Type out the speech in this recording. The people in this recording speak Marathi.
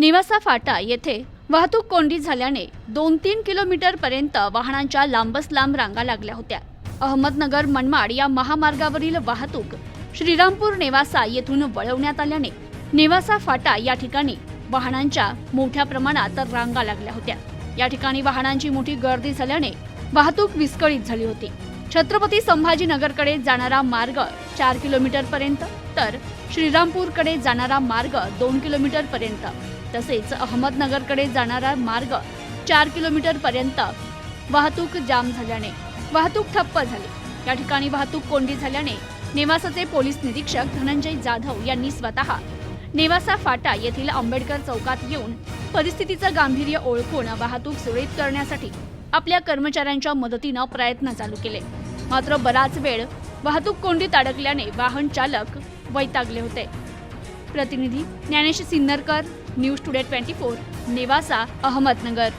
निवासा फाटा येथे वाहतूक कोंडी झाल्याने दोन तीन किलोमीटरपर्यंत वाहनांच्या लांबच लांब रांगा लागल्या होत्या. अहमदनगर मनमाड या महामार्गावरील वाहतूक श्रीरामपूर नेवासा येथून वळवण्यात आल्याने नेवासा फाटा या ठिकाणी वाहनांच्या मोठ्या प्रमाणात रांगा लागल्या होत्या. या ठिकाणी वाहनांची मोठी गर्दी झाल्याने वाहतूक विस्कळीत झाली होती. छत्रपती संभाजीनगरकडे जाणारा मार्ग चार किलोमीटरपर्यंत तर श्रीरामपूरकडे जाणारा मार्ग दोन किलोमीटरपर्यंत तसेच अहमदनगरकडे जाणारा मार्ग चार किलोमीटर पर्यंत वाहतूक जाम झाल्याने वाहतूक ठप्प झाली. या ठिकाणी वाहतूक कोंडी झाल्याने नेवासाचे पोलीस निरीक्षक धनंजय जाधव यांनी स्वतः नेवासा फाटा येथील आंबेडकर चौकात येऊन परिस्थितीचं गांभीर्य ओळखून वाहतूक सुरळीत करण्यासाठी आपल्या कर्मचाऱ्यांच्या मदतीनं प्रयत्न चालू केले. मात्र बराच वेळ वाहतूक कोंडीत अडकल्याने वाहन चालक वैतागले होते. प्रतिनिधी Dnyanesh Sinnarkar news today twenty four Nevasa Ahmednagar.